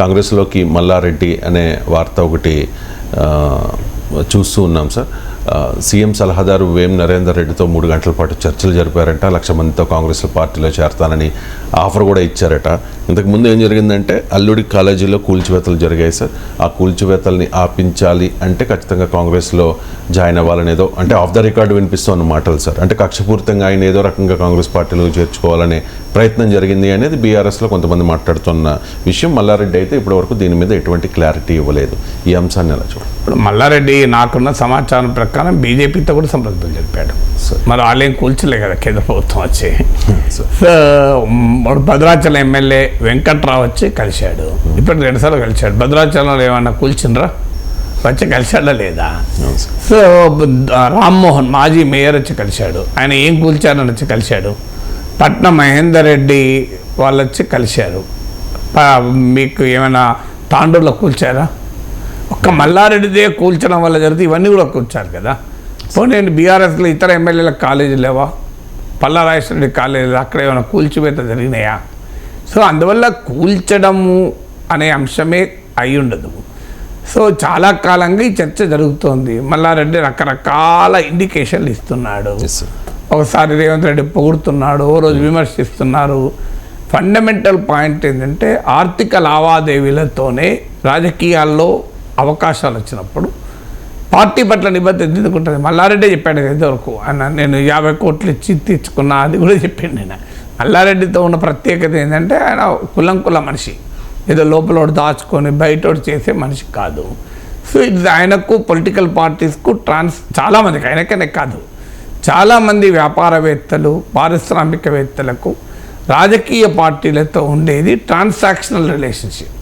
కాంగ్రెస్లోకి మల్లారెడ్డి అనే వార్త ఒకటి చూస్తూ ఉన్నాం సార్. సీఎం సలహాదారు వేం నరేందర్ రెడ్డితో మూడు గంటల పాటు చర్చలు జరిపారంట. లక్ష మందితో కాంగ్రెస్ పార్టీలో చేరతానని ఆఫర్ కూడా ఇచ్చారట. ఇంతకు ముందు ఏం జరిగిందంటే అల్లుడి కాలేజీలో కూల్చివేతలు జరిగాయి సార్. ఆ కూల్చివేతల్ని ఆపించాలి అంటే ఖచ్చితంగా కాంగ్రెస్లో జాయిన్ అవ్వాలనేదో అంటే ఆఫ్ ద రికార్డు వినిపిస్తున్న మాటలు సార్. అంటే కక్షపూరితంగా ఆయన ఏదో రకంగా కాంగ్రెస్ పార్టీలో చేర్చుకోవాలనే ప్రయత్నం జరిగింది అనేది బీఆర్ఎస్లో కొంతమంది మాట్లాడుతున్న విషయం. మల్లారెడ్డి అయితే ఇప్పటివరకు దీని మీద ఎటువంటి క్లారిటీ ఇవ్వలేదు. ఈ అంశాన్ని ఎలా చూడండి ఇప్పుడు మల్లారెడ్డి నాకున్న సమాచారం ప్రకారం బీజేపీతో కూడా సంప్రదింపులు జరిపాడు. మరి వాళ్ళేం కూల్చలే కదా కేంద్ర ప్రభుత్వం వచ్చి. సో భద్రాచలం ఎమ్మెల్యే వెంకట్రావు వచ్చి కలిశాడు. ఇప్పుడు రెండుసార్లు కలిశాడు. భద్రాచలంలో ఏమన్నా కూల్చిండ్రా? వచ్చి కలిశాడా లేదా? సో రామ్మోహన్ మాజీ మేయర్ వచ్చి కలిశాడు. ఆయన ఏం కూల్చారని వచ్చి కలిశాడు? పట్నం మహేందర్ రెడ్డి వాళ్ళు వచ్చి కలిశారు మీకు ఏమైనా తాండూరులో కూల్చారా? ఒక్క మల్లారెడ్డిదే కూల్చడం వల్ల జరిగితే ఇవన్నీ కూడా కూర్చారు కదా. పోనీ బీఆర్ఎస్లో ఇతర ఎమ్మెల్యేల కాలేజీలు లేవా? పల్లా రెడ్డి కాలేజీలు అక్కడ ఏమైనా కూల్చివేత జరిగినాయా? సో అందువల్ల కూల్చడము అనే అంశమే అయి ఉండదు సో చాలా కాలంగా ఈ చర్చ జరుగుతోంది. మల్లారెడ్డి రకరకాల ఇండికేషన్లు ఇస్తున్నాడు. ఒకసారి రేవంత్ రెడ్డి పొగుడుతున్నాడు ఓ రోజు విమర్శిస్తున్నారు. ఫండమెంటల్ పాయింట్ ఏంటంటే ఆర్థిక లావాదేవీలతోనే రాజకీయాల్లో అవకాశాలు వచ్చినప్పుడు పార్టీ పట్ల నిబద్ధత ఎందుకుంటుంది? మల్లారెడ్డి చెప్పాడు ఇంతవరకు ఆయన నేను యాభై కోట్లు ఇచ్చి తెచ్చుకున్నా అది కూడా చెప్పాను నేను మల్లారెడ్డితో ఉన్న ప్రత్యేకత ఏంటంటే ఆయన కులం కుల మనిషి. ఏదో లోపల దాచుకొని బయట చేసే మనిషి కాదు. సో ఇది ఆయనకు పొలిటికల్ పార్టీస్కు ట్రాన్స్ చాలామందికి ఆయనకనే కాదు. చాలామంది వ్యాపారవేత్తలు పారిశ్రామికవేత్తలకు రాజకీయ పార్టీలతో ఉండేది ట్రాన్సాక్షనల్ రిలేషన్షిప్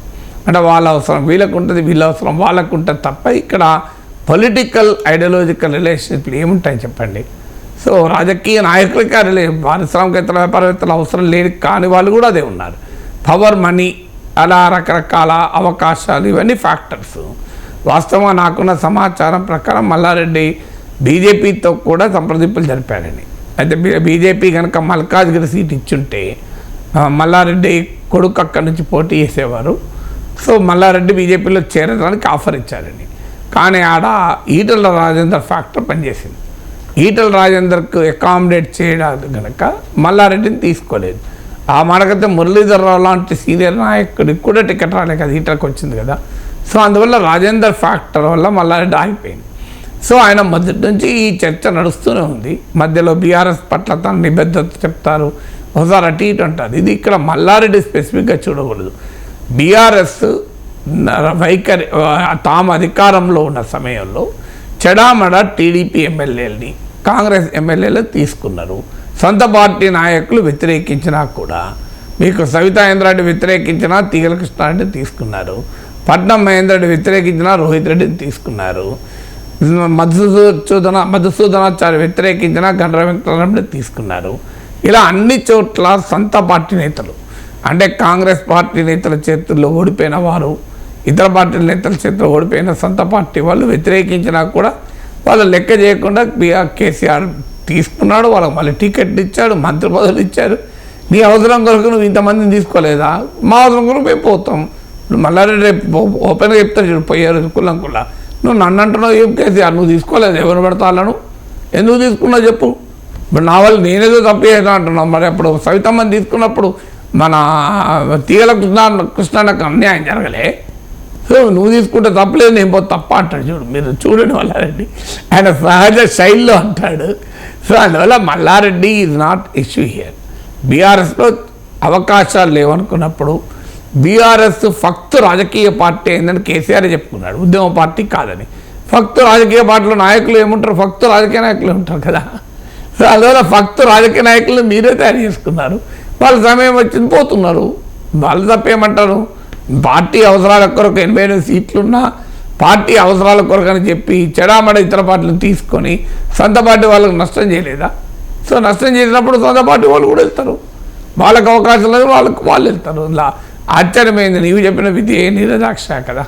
అంటే వాళ్ళ అవసరం వీళ్ళకు ఉంటుంది వీళ్ళ అవసరం వాళ్ళకు ఉంటుంది తప్ప ఇక్కడ పొలిటికల్ ఐడియాలజికల్ రిలేషన్షిప్లు ఏముంటాయి చెప్పండి? సో రాజకీయ నాయకులకి రిలే పారిశ్రామికవేత్తల వ్యాపారవేత్తల అవసరం లేని కాని వాళ్ళు కూడా అదే ఉన్నారు. పవర్ మనీ అలా రకరకాల అవకాశాలు ఇవన్నీ ఫ్యాక్టర్స్ వాస్తవంగా నాకున్న సమాచారం ప్రకారం మల్లారెడ్డి బీజేపీతో కూడా సంప్రదింపులు జరిపాడని అయితే బీజేపీ కనుక మల్కాజ్గిరి సీట్ ఇచ్చుంటే మల్లారెడ్డి కొడుకు అక్కడి నుంచి పోటీ చేసేవారు. సో మల్లారెడ్డి బీజేపీలో చేరడానికి ఆఫర్ ఇచ్చారని. కానీ ఆడ ఈటల రాజేందర్ ఫ్యాక్టర్ పనిచేసింది. ఈటల రాజేందర్కు అకామిడేట్ చేయడానికి కనుక మల్లారెడ్డిని తీసుకోలేదు. ఆ మాటకైతే మురళీధర్రావు లాంటి సీనియర్ నాయకుడికి కూడా టికెట్ రాలేదు కదా ఈటలకు వచ్చింది కదా. సో అందువల్ల రాజేందర్ ఫ్యాక్టర్ వల్ల మల్లారెడ్డి ఆగిపోయింది. సో ఆయన మొదటి నుంచి ఈ చర్చ నడుస్తూనే ఉంది. మధ్యలో బీఆర్ఎస్ పట్ల తన నిబద్ధత చెప్తారు. ఒకసారి అటు ఇటు అంటారు. ఇది ఇక్కడ మల్లారెడ్డి స్పెసిఫిక్గా చూడకూడదు. బీఆర్ఎస్ వైఖరి తాము అధికారంలో ఉన్న సమయంలో చెడామడ టీడీపీ ఎమ్మెల్యేలని కాంగ్రెస్ ఎమ్మెల్యేలు తీసుకున్నారు. సొంత పార్టీ నాయకులు వ్యతిరేకించినా కూడా మీకు సవితా ఇంద్రారెడ్డి వ్యతిరేకించినా తీగల కృష్ణారెడ్డి తీసుకున్నారు. పట్నం మహేంద్రుడి వ్యతిరేకించినా రోహిత్ రెడ్డిని తీసుకున్నారు. మధుసూదన మధుసూదనాచారి వ్యతిరేకించిన గండ్ర వెంకటరమణ తీసుకున్నారు. ఇలా అన్ని చోట్ల సొంత పార్టీ నేతలు అంటే కాంగ్రెస్ పార్టీ నేతల చేతుల్లో ఓడిపోయిన వారు ఇతర పార్టీల నేతల చేతిలో ఓడిపోయిన సొంత పార్టీ వాళ్ళు వ్యతిరేకించినా కూడా వాళ్ళు లెక్క చేయకుండా బీఆర్ కేసీఆర్ తీసుకున్నాడు వాళ్ళకి మళ్ళీ టికెట్లు ఇచ్చాడు మంత్రి పదవులు ఇచ్చారు నీ అవసరం కొరకు నువ్వు ఇంతమందిని తీసుకోలేదా? మా అవసరం కొరకు మేము పోతాం. మళ్ళీ రేపు ఓపెన్గా చెప్తారు చూడు పోయారు కులం కుల్లా నువ్వు నన్ను అంటున్నావు ఏం కేసీఆర్ నువ్వు తీసుకోలేదు. ఎవరు పెడతాను ఎందుకు తీసుకున్నావు చెప్పు. ఇప్పుడు నా వల్ల నేనేదో తప్పు చేసిన అంటున్నావు. మరి అప్పుడు సవితమ్మని తీసుకున్నప్పుడు మన తీగల కృష్ణ కృష్ణకు అన్యాయం జరగలే. సో నువ్వు తీసుకుంటే తప్పలేదు నేను పోతే తప్ప అంటాడు. చూడు మీరు చూడండి మల్లారెడ్డి. ఆయన సహజ శైలిలో అంటాడు. సో అందువల్ల Mallareddy is not issue here బీఆర్ఎస్లో అవకాశాలు లేవనుకున్నప్పుడు బీఆర్ఎస్ ఫక్త్ రాజకీయ పార్టీ అయిందని కేసీఆర్ చెప్పుకున్నాడు. ఉద్యమ పార్టీ కాదని. ఫక్త్ రాజకీయ పార్టీలో నాయకులు ఏముంటారు? ఫక్త్ రాజకీయ నాయకులు ఉంటారు కదా. సో అందువల్ల ఫక్త్ రాజకీయ నాయకులు మీరే తయారు చేసుకున్నారు. వాళ్ళ సమయం వచ్చింది పోతున్నారు. వాళ్ళు తప్పేమంటారు? పార్టీ అవసరాల కొరకు ఎనభై ఎనిమిది సీట్లున్నా పార్టీ అవసరాల కొరకు అని చెప్పి చెడామడ ఇతర పార్టీలను తీసుకొని సొంత పార్టీ వాళ్ళకు నష్టం చేయలేదా? సో నష్టం చేసినప్పుడు సొంత పార్టీ వాళ్ళు కూడా వెళ్తారు. వాళ్ళకి అవకాశం లేదు వాళ్ళకి వాళ్ళు వెళ్తారు. ఇలా ఆశ్చర్యమైంది నీవు చెప్పిన విధి నిరదాక్ష కదా?